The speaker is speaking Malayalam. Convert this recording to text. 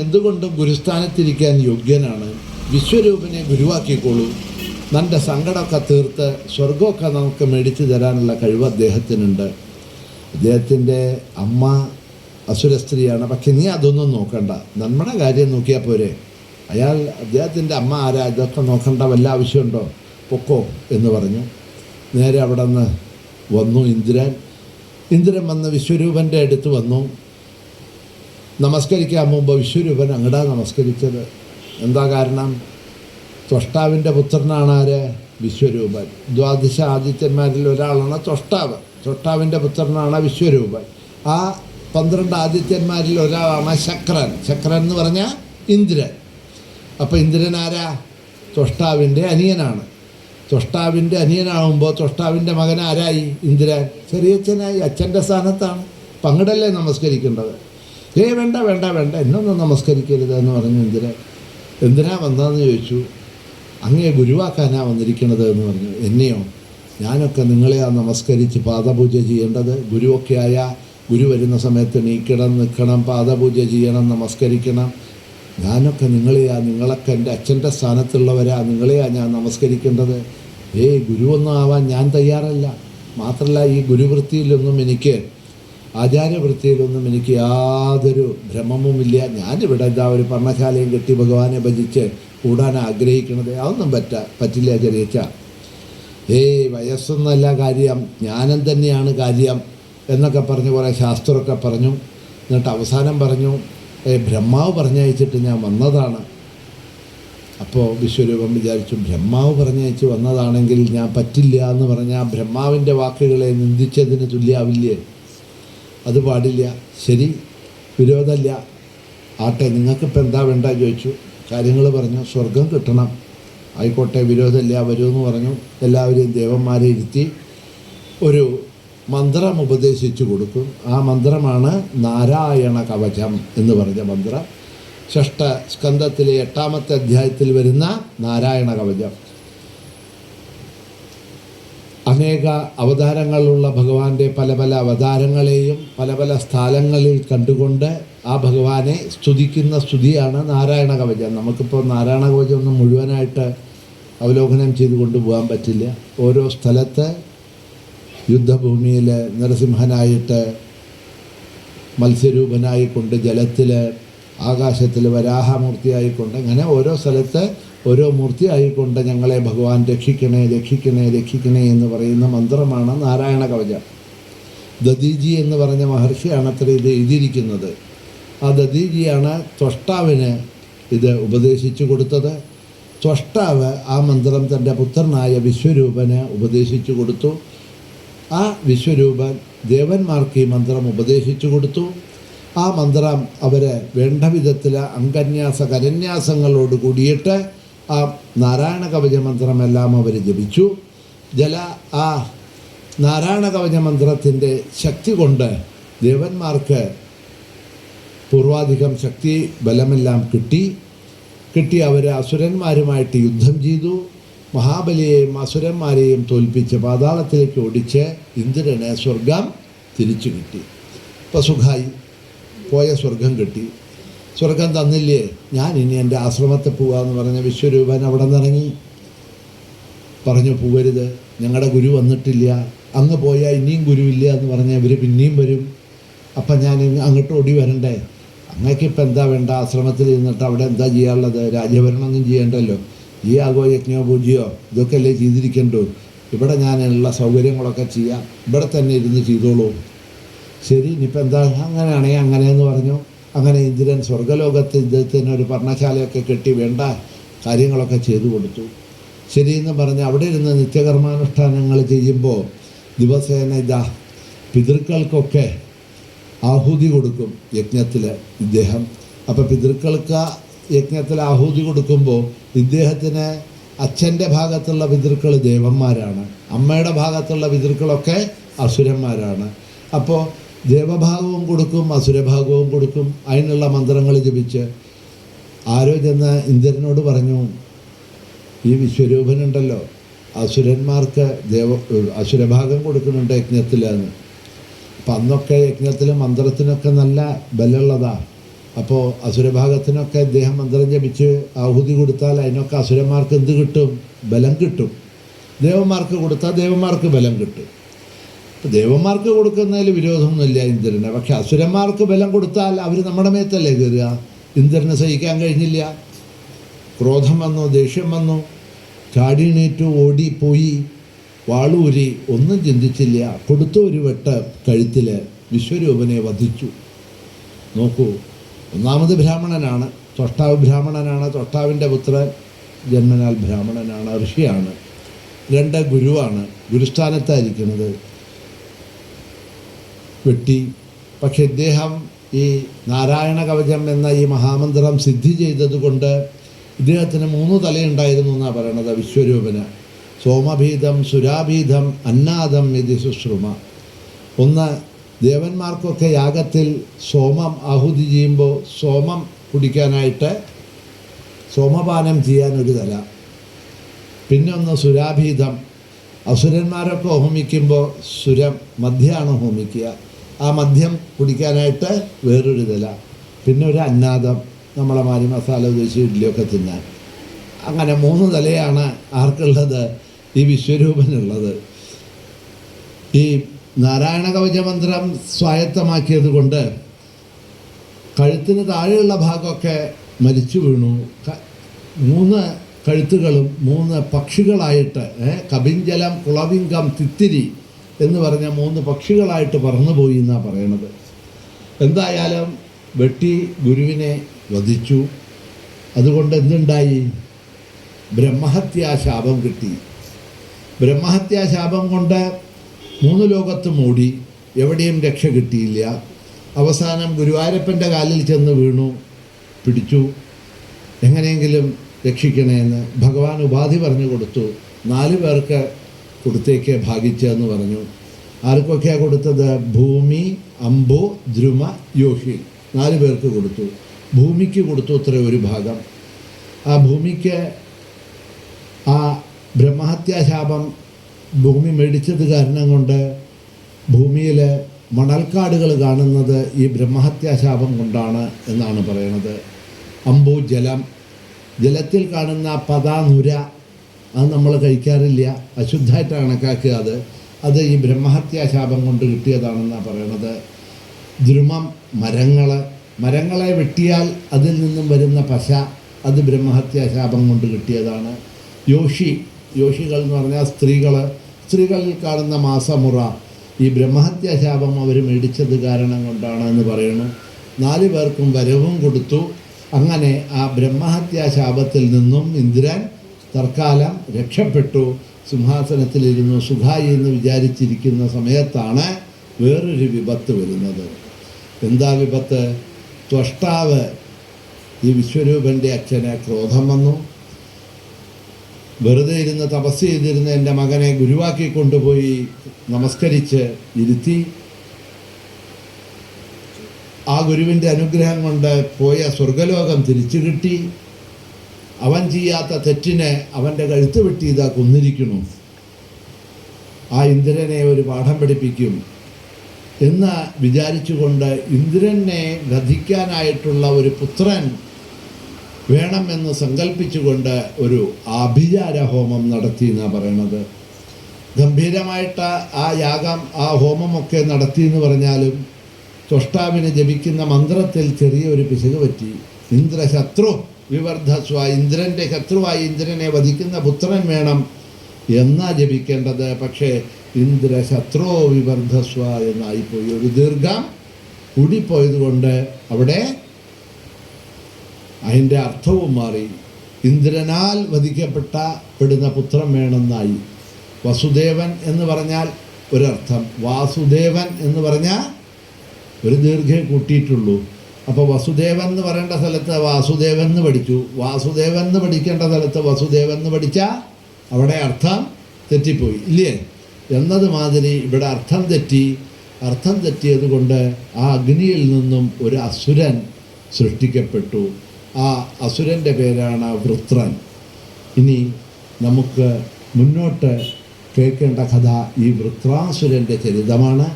എന്തുകൊണ്ടും ഗുരുസ്ഥാനത്തിരിക്കാൻ യോഗ്യനാണ്. വിശ്വരൂപനെ ഗുരുവാക്കിക്കോളൂ. നല്ല സങ്കടമൊക്കെ തീർത്ത് സ്വർഗമൊക്കെ നമുക്ക് മേടിച്ചു തരാനുള്ള കഴിവ് അദ്ദേഹത്തിനുണ്ട്. അദ്ദേഹത്തിന്റെ അമ്മ അസുര സ്ത്രീയാണ്. പക്ഷെ നീ അതൊന്നും നോക്കണ്ട. നമ്മുടെ കാര്യം നോക്കിയാൽ പോരെ. അയാൾ അദ്ദേഹത്തിന്റെ അമ്മ ആരാ? ഇതൊക്കെ നോക്കേണ്ട വല്ല ആവശ്യമുണ്ടോ? പൊക്കോ എന്ന് പറഞ്ഞു. നേരെ അവിടെ നിന്ന് വന്നു ഇന്ദ്രൻ. ഇന്ദ്രൻ വന്ന് വിശ്വരൂപന്റെ അടുത്ത് വന്നു. നമസ്കരിക്കാൻ മുമ്പ് വിശ്വരൂപൻ അങ്ങടാ നമസ്കരിച്ചത്. എന്താ കാരണം? ത്വഷ്ടാവിന്റെ പുത്രനാണ് ആര്? വിശ്വരൂപൻ. ദ്വാദശ ആദിത്യന്മാരിൽ ഒരാളാണ് ത്വഷ്ടാവ്. ത്വഷ്ടാവിന്റെ പുത്രനാണ് വിശ്വരൂപൻ. ആ പന്ത്രണ്ട് ആദിത്യന്മാരിൽ ഒരാളാണ് ശക്രൻ. ശക്രൻ എന്ന് പറഞ്ഞാൽ ഇന്ദ്രൻ. അപ്പോൾ ഇന്ദ്രൻ ആരാ? ത്വഷ്ടാവിന്റെ അനിയനാണ്. ത്വഷ്ടാവിന്റെ അനിയനാവുമ്പോൾ ത്വഷ്ടാവിന്റെ മകൻ ആരായി? ഇന്ദ്രൻ. ചെറിയച്ഛനായി. അച്ഛന്റെ സ്ഥാനത്താണ്. പങ്കിടല്ലേ നമസ്കരിക്കേണ്ടത്? ഏ വേണ്ട വേണ്ട വേണ്ട. എന്നൊന്നും നമസ്കരിക്കരുത് എന്ന് പറഞ്ഞു ഇന്ദിര എന്തിനാ വന്നതെന്ന് ചോദിച്ചു. അങ്ങേ ഗുരുവാക്കാനാ വന്നിരിക്കണത് എന്ന് പറഞ്ഞു. എന്നെയോ? ഞാനൊക്കെ നിങ്ങളെയാ നമസ്കരിച്ച് പാദപൂജ ചെയ്യേണ്ടത് ഗുരുവൊക്കെ ആയ ഗുരു വരുന്ന സമയത്ത് നീക്കണം നിൽക്കണം പാദപൂജ ചെയ്യണം നമസ്കരിക്കണം. ഞാനൊക്കെ നിങ്ങളെയാ നിങ്ങളൊക്കെ എന്റെ അച്ഛന്റെ സ്ഥാനത്തുള്ളവരാ നിങ്ങളെയാ ഞാൻ നമസ്കരിക്കേണ്ടത്. ഏയ് ഗുരുവൊന്നും ആവാൻ ഞാൻ തയ്യാറല്ല. മാത്രമല്ല ഈ ഗുരുവൃത്തിയിലൊന്നും എനിക്ക് ആചാര്യവൃത്തിയിലൊന്നും എനിക്ക് യാതൊരു ഭ്രമവുമില്ല. ഞാനിവിടെ എന്താ ഒരു പർണശാലയും കെട്ടി ഭഗവാനെ ഭജിച്ച് കൂടാൻ ആഗ്രഹിക്കുന്നത് അതൊന്നും പറ്റ പറ്റില്ല ചെറിയച്ച ഏയ് വയസ്സൊന്നല്ല കാര്യം. ജ്ഞാനം തന്നെയാണ് കാര്യം എന്നൊക്കെ പറഞ്ഞ് കുറേ ശാസ്ത്രമൊക്കെ പറഞ്ഞു. എന്നിട്ട് അവസാനം പറഞ്ഞു ഏ ബ്രഹ്മാവ് പറഞ്ഞയച്ചിട്ട് ഞാൻ വന്നതാണ്. അപ്പോൾ വിശ്വരൂപം വിചാരിച്ചു ബ്രഹ്മാവ് പറഞ്ഞയച്ച് വന്നതാണെങ്കിൽ ഞാൻ പറ്റില്ല എന്ന് പറഞ്ഞാൽ ബ്രഹ്മാവിന്റെ വാക്കുകളെ നിന്ദിച്ചതിന് തുല്യാവില്ലേ? അത് പാടില്ല. ശരി. വിരോധമല്ല. ആട്ടെ നിങ്ങൾക്കിപ്പോൾ എന്താ വേണ്ട ചോദിച്ചു. കാര്യങ്ങൾ പറഞ്ഞു. സ്വർഗം കിട്ടണം. ആയിക്കോട്ടെ വിരോധമില്ല എന്ന് പറഞ്ഞു. എല്ലാവരെയും ദേവന്മാരെ ഇരുത്തി ഒരു മന്ത്രം ഉപദേശിച്ചു കൊടുക്കും. ആ മന്ത്രമാണ് നാരായണ കവചം എന്ന് പറഞ്ഞ മന്ത്രം. ഷഷ്ട സ്കന്ധത്തിലെ എട്ടാമത്തെ അധ്യായത്തിൽ വരുന്ന നാരായണ കവചം. അനേക അവതാരങ്ങളുള്ള ഭഗവാന്റെ പല പല അവതാരങ്ങളെയും പല പല സ്ഥലങ്ങളിൽ കണ്ടുകൊണ്ട് ആ ഭഗവാനെ സ്തുതിക്കുന്ന സ്തുതിയാണ് നാരായണ കവചം. നമുക്കിപ്പോൾ നാരായണ കവചം ഒന്നും മുഴുവനായിട്ട് അവലോകനം ചെയ്ത് കൊണ്ടുപോകാൻ പറ്റില്ല. ഓരോ സ്ഥലത്ത് യുദ്ധഭൂമിയിൽ നരസിംഹനായിട്ട് മത്സ്യരൂപനായിക്കൊണ്ട് ജലത്തിൽ ആകാശത്തിൽ വരാഹമൂർത്തിയായിക്കൊണ്ട് അങ്ങനെ ഓരോ സ്ഥലത്ത് ഓരോ മൂർത്തിയായിക്കൊണ്ട് ഞങ്ങളെ ഭഗവാൻ രക്ഷിക്കണേ രക്ഷിക്കണേ രക്ഷിക്കണേ എന്ന് പറയുന്ന മന്ത്രമാണ് നാരായണ കവചം. ദദീജി എന്ന് പറഞ്ഞ മഹർഷിയാണ് അത്ര ഇത് എഴുതിയിരിക്കുന്നത്. ആ ദദീജിയാണ് ത്വഷ്ടാവിന് ഇത് ഉപദേശിച്ചു കൊടുത്തത്. ത്വഷ്ടാവ് ആ മന്ത്രം തന്റെ പുത്രനായ വിശ്വരൂപന് ഉപദേശിച്ചു കൊടുത്തു. ആ വിശ്വരൂപൻ ദേവന്മാർക്ക് ഈ മന്ത്രം ഉപദേശിച്ചു കൊടുത്തു. ആ മന്ത്രം അവർ വേണ്ട വിധത്തിൽ അങ്കന്യാസ കരന്യാസങ്ങളോട് കൂടിയിട്ട് ആ നാരായണ കവച മന്ത്രമെല്ലാം അവർ ജപിച്ചു. ജല ആ നാരായണ കവച മന്ത്രത്തിന്റെ ശക്തി കൊണ്ട് ദേവന്മാർക്ക് പൂർവാധികം ശക്തി ബലമെല്ലാം കിട്ടി. കിട്ടി അവർ അസുരന്മാരുമായിട്ട് യുദ്ധം ചെയ്തു. മഹാബലിയെയും അസുരന്മാരെയും തോൽപ്പിച്ച് പാതാളത്തിലേക്ക് ഓടിച്ച് ഇന്ദ്രന് സ്വർഗം തിരിച്ചു കിട്ടി. അപ്പം സുഖായി? പോയ സ്വർഗം കിട്ടി. സ്വർഗം തന്നില്ലേ? ഞാൻ ഇനി എന്റെ ആശ്രമത്തിൽ പോകാമെന്ന് പറഞ്ഞ വിശ്വരൂപൻ അവിടെ നിന്നിറങ്ങി. പറഞ്ഞു പോവരുത്. ഞങ്ങളുടെ ഗുരു വന്നിട്ടില്ല. അങ്ങ് പോയാൽ ഇനിയും ഗുരുവില്ല എന്ന് പറഞ്ഞാൽ ഇവർ പിന്നെയും വരും. അപ്പം ഞാൻ അങ്ങോട്ട് ഓടി വരണ്ടേ? അങ്ങക്ക് എന്താ വേണ്ട? ആശ്രമത്തിൽ ഇരുന്നിട്ട് അവിടെ എന്താ ചെയ്യാനുള്ളത്? രാജ്യഭരണമൊന്നും ചെയ്യണ്ടല്ലോ. ഈ ആഗോ യജ്ഞോ പൂജയോ ഇതൊക്കെ അല്ലേ ചെയ്തിരിക്കണ്ടോ. ഇവിടെ ഞാനുള്ള സൗകര്യങ്ങളൊക്കെ ചെയ്യാം. ഇവിടെ തന്നെ ഇരുന്ന് ചെയ്തോളൂ. ശരി ഇനിയിപ്പോൾ എന്താ അങ്ങനെയാണെങ്കിൽ അങ്ങനെയെന്ന് പറഞ്ഞു. അങ്ങനെ ഇന്ദ്രൻ സ്വർഗലോകത്ത് ഇദ്ദേഹത്തിന് ഒരു പർണശാലയൊക്കെ കെട്ടി വേണ്ട കാര്യങ്ങളൊക്കെ ചെയ്തു കൊടുത്തു. ശരിയെന്ന് പറഞ്ഞ് അവിടെ ഇരുന്ന് നിത്യകർമാനുഷ്ഠാനങ്ങൾ ചെയ്യുമ്പോൾ ദിവസേന ഇതാ പിതൃക്കൾക്കൊക്കെ ആഹൂതി കൊടുക്കും യജ്ഞത്തിൽ ഇദ്ദേഹം. അപ്പോൾ പിതൃക്കൾക്ക് യജ്ഞത്തിൽ ആഹൂതി കൊടുക്കുമ്പോൾ ഇദ്ദേഹത്തിന് അച്ഛന്റെ ഭാഗത്തുള്ള പിതൃക്കൾ ദേവന്മാരാണ്. അമ്മയുടെ ഭാഗത്തുള്ള പിതൃക്കളൊക്കെ അസുരന്മാരാണ്. അപ്പോൾ ദേവഭാഗവും കൊടുക്കും അസുരഭാഗവും കൊടുക്കും. അതിനുള്ള മന്ത്രങ്ങൾ ജപിച്ച് ആരോ ചെന്ന് ഇന്ദ്രനോട് പറഞ്ഞു ഈ വിശ്വരൂപനുണ്ടല്ലോ അസുരന്മാർക്ക് ദേവ അസുരഭാഗം കൊടുക്കുന്നുണ്ട് യജ്ഞത്തിലെന്ന്. അപ്പം അന്നൊക്കെ യജ്ഞത്തിൽ മന്ത്രത്തിനൊക്കെ നല്ല ബലമുള്ളതാ. അപ്പോൾ അസുരഭാഗത്തിനൊക്കെ ഇദ്ദേഹം മന്ത്രം ജപിച്ച് ആഹുതി കൊടുത്താൽ അതിനൊക്കെ അസുരന്മാർക്ക് എന്ത് കിട്ടും? ബലം കിട്ടും. ദേവന്മാർക്ക് കൊടുത്താൽ ദേവന്മാർക്ക് ബലം കിട്ടും. ദേവന്മാർക്ക് കൊടുക്കുന്നതിൽ വിരോധമൊന്നുമില്ല ഇന്ദ്രനെ. പക്ഷെ അസുരന്മാർക്ക് ബലം കൊടുത്താൽ അവർ നമ്മുടെ മേത്തല്ലേ കയറുക? ഇന്ദ്രനെ സഹിക്കാൻ കഴിഞ്ഞില്ല. ക്രോധം വന്നു ദേഷ്യം വന്നു. ചാടിണീറ്റു ഓടിപ്പോയി. വാളൂരി ഒന്നും ചിന്തിച്ചില്ല. കൊടുത്ത ഒരു വെട്ട കഴുത്തിൽ വിശ്വരൂപനെ വധിച്ചു. നോക്കൂ ഒന്നാമത് ബ്രാഹ്മണനാണ്. തൊഷ്ടാവ് ബ്രാഹ്മണനാണ്. തൊഷ്ടാവിന്റെ പുത്രൻ ജന്മനാൽ ബ്രാഹ്മണനാണ്. ഋഷിയാണ്. രണ്ട് ഗുരുവാണ്. ഗുരുസ്ഥാനത്തായിരിക്കുന്നത്. വെട്ടി പക്ഷെ ഇദ്ദേഹം ഈ നാരായണ കവചം എന്ന ഈ മഹാമന്ത്രം സിദ്ധി ചെയ്തതുകൊണ്ട് ഇദ്ദേഹത്തിന് മൂന്ന് തലയുണ്ടായിരുന്നു എന്നാണ് പറയണത് വിശ്വരൂപന്. സോമഭീതം സുരാഭീതം അന്നാദം ഇതി ശുശ്രുമ ഒന്ന് ദേവന്മാർക്കൊക്കെ യാഗത്തിൽ സോമം ആഹുതി ചെയ്യുമ്പോൾ സോമം കുടിക്കാനായിട്ട് സോമപാനം ചെയ്യാൻ ഒരു തല. പിന്നെ ഒന്ന് സുരാഭീതം. അസുരന്മാരൊക്കെ ഹോമിക്കുമ്പോൾ സുരം മദ്യമാണ് ഹോമിക്കുക. ആ മദ്യം കുടിക്കാനായിട്ട് വേറൊരു തല പിന്നെ ഒരു അന്നാദം നമ്മളെ മാരി മസാല ഉപയോഗിച്ച് ഇഡ്ഡലിയൊക്കെ തിന്നാൻ. അങ്ങനെ മൂന്ന് തലയാണ് ആർക്കുള്ളത്? ഈ വിശ്വരൂപനുള്ളത്. ഈ നാരായണ കവചമന്ത്രം സ്വായത്തമാക്കിയത് കൊണ്ട് കഴുത്തിന് താഴെയുള്ള ഭാഗമൊക്കെ മരിച്ചു വീണു. മൂന്ന് കഴുത്തുകളും മൂന്ന് പക്ഷികളായിട്ട് കബിഞ്ചലം കുളവിങ്കം തിത്തിരി എന്ന് പറഞ്ഞ മൂന്ന് പക്ഷികളായിട്ട് പറന്നുപോയി എന്നാണ് പറയണത്. എന്തായാലും വെട്ടി ഗുരുവിനെ വധിച്ചു. അതുകൊണ്ട് എന്തുണ്ടായി? ബ്രഹ്മഹത്യാശാപം കിട്ടി. ബ്രഹ്മഹത്യാശാപം കൊണ്ട് മൂന്ന് ലോകത്ത് മൂടി. എവിടെയും രക്ഷ കിട്ടിയില്ല. അവസാനം ഗുരുവായൂരപ്പന്റെ കാലിൽ ചെന്ന് വീണു. പിടിച്ചു. എങ്ങനെയെങ്കിലും രക്ഷിക്കണേന്ന് ഭഗവാൻ ഉപാധി പറഞ്ഞു കൊടുത്തു. നാല് പേർക്ക് കൊടുത്തേക്ക് ഭാഗിച്ചെന്ന് പറഞ്ഞു. ആർക്കൊക്കെയാണ് കൊടുത്തത്? ഭൂമി അമ്പു ദ്രുമ യോഹി. നാല് പേർക്ക് കൊടുത്തു. ഭൂമിക്ക് കൊടുത്തു അത്ര ഒരു ഭാഗം. ആ ഭൂമിക്ക് ആ ബ്രഹ്മഹത്യാശാപം ഭൂമി മേടിച്ചത് കാരണം കൊണ്ട് ഭൂമിയിൽ മണൽക്കാടുകൾ കാണുന്നത് ഈ ബ്രഹ്മഹത്യാശാപം കൊണ്ടാണ് എന്നാണ് പറയുന്നത് അമ്പു ജലം. ജലത്തിൽ കാണുന്ന പത നുര അത് നമ്മൾ കഴിക്കാറില്ല. അശുദ്ധമായിട്ട് കണക്കാക്കുക അത്. അത് ഈ ബ്രഹ്മഹത്യാശാപം കൊണ്ട് കിട്ടിയതാണെന്നാണ് പറയണത്. ദ്രുമം മരങ്ങൾ മരങ്ങളെ വെട്ടിയാൽ അതിൽ നിന്നും വരുന്ന പശ അത് ബ്രഹ്മഹത്യാശാപം കൊണ്ട് കിട്ടിയതാണ്. യോഷി യോഷികൾ എന്ന് പറഞ്ഞാൽ സ്ത്രീകൾ സ്ത്രീകളിൽ കാണുന്ന മാസമുറ. ഈ ബ്രഹ്മഹത്യാശാപം അവർ മേടിച്ചത് കാരണം കൊണ്ടാണ് എന്ന് പറയുന്നു നാല് പേർക്കും വരവും കൊടുത്തു. അങ്ങനെ ആ ബ്രഹ്മഹത്യാശാപത്തിൽ നിന്നും ഇന്ദ്രൻ തൽക്കാലം രക്ഷപ്പെട്ടു സിംഹാസനത്തിലിരുന്നു സുഖായി എന്ന് വിചാരിച്ചിരിക്കുന്ന സമയത്താണ് വേറൊരു വിപത്ത് വരുന്നത്. എന്താ വിപത്ത്? ത്വഷ്ടാവ് ഈ വിശ്വരൂപന്റെ അച്ഛന് ക്രോധം വന്നു. വെറുതെ ഇരുന്ന് തപസ് ചെയ്തിരുന്ന എന്റെ മകനെ ഗുരുവാക്കി കൊണ്ടുപോയി നമസ്കരിച്ച് ഇരുത്തി. ആ ഗുരുവിന്റെ അനുഗ്രഹം കൊണ്ട് പോയ സ്വർഗലോകം തിരിച്ചു കിട്ടി. അവൻ ചെയ്യാത്ത തെറ്റിനെ അവന്റെ കഴുത്ത് വെട്ടി ഇതാ കൊന്നിരിക്കുന്നു. ആ ഇന്ദ്രനെ ഒരു പാഠം പഠിപ്പിക്കും എന്ന് വിചാരിച്ചുകൊണ്ട് ഇന്ദ്രനെ ഗതിക്കാനായിട്ടുള്ള ഒരു പുത്രൻ വേണമെന്ന് സങ്കല്പിച്ചുകൊണ്ട് ഒരു ആഭിചാര ഹോമം നടത്തി എന്നാണ് പറയണത്. ഗംഭീരമായിട്ട് ആ യാഗം ആ ഹോമമൊക്കെ നടത്തി എന്ന് പറഞ്ഞാലും ത്വഷ്ടാവിനെ ജപിക്കുന്ന മന്ത്രത്തിൽ ചെറിയൊരു പിശക് പറ്റി. ഇന്ദ്രശത്രു വിവർദ്ധസ്വ ഇന്ദ്രന്റെ ശത്രുവായി ഇന്ദ്രനെ വധിക്കുന്ന പുത്രൻ വേണം എന്നാ ജപിക്കേണ്ടത്? പക്ഷേ ഇന്ദ്രശത്രോ വിവർദ്ധസ്വ എന്നായിപ്പോയി. ഒരു ദീർഘം കൂടിപ്പോയത് കൊണ്ട് അവിടെ അതിന്റെ അർത്ഥവും മാറി. ഇന്ദ്രനാൽ വധിക്കപ്പെട്ട പെടുന്ന പുത്രം വേണമെന്നായി. വസുദേവൻ എന്ന് പറഞ്ഞാൽ ഒരർത്ഥം. വാസുദേവൻ എന്ന് പറഞ്ഞാൽ ഒരു ദീർഘം കൂട്ടിയിട്ടുള്ളൂ. അപ്പോൾ വസുദേവൻ എന്ന് പറയേണ്ട സ്ഥലത്ത് വാസുദേവൻ എന്ന് പഠിച്ചു. വാസുദേവൻ എന്ന് പഠിക്കേണ്ട സ്ഥലത്ത് വസുദേവൻ എന്ന് പഠിച്ചാൽ അവിടെ അർത്ഥം തെറ്റിപ്പോയി. ഇല്ലേ? എന്നത് മാതിരി ഇവിടെ അർത്ഥം തെറ്റി അർത്ഥം തെറ്റിയത് കൊണ്ട് ആ അഗ്നിയിൽ നിന്നും ഒരു അസുരൻ സൃഷ്ടിക്കപ്പെട്ടു. ആ അസുരന്റെ പേരാണ് വൃത്രൻ. ഇനി നമുക്ക് മുന്നോട്ട് കേൾക്കേണ്ട കഥ ഈ വൃത്രാസുരന്റെ ചരിതമാണ്.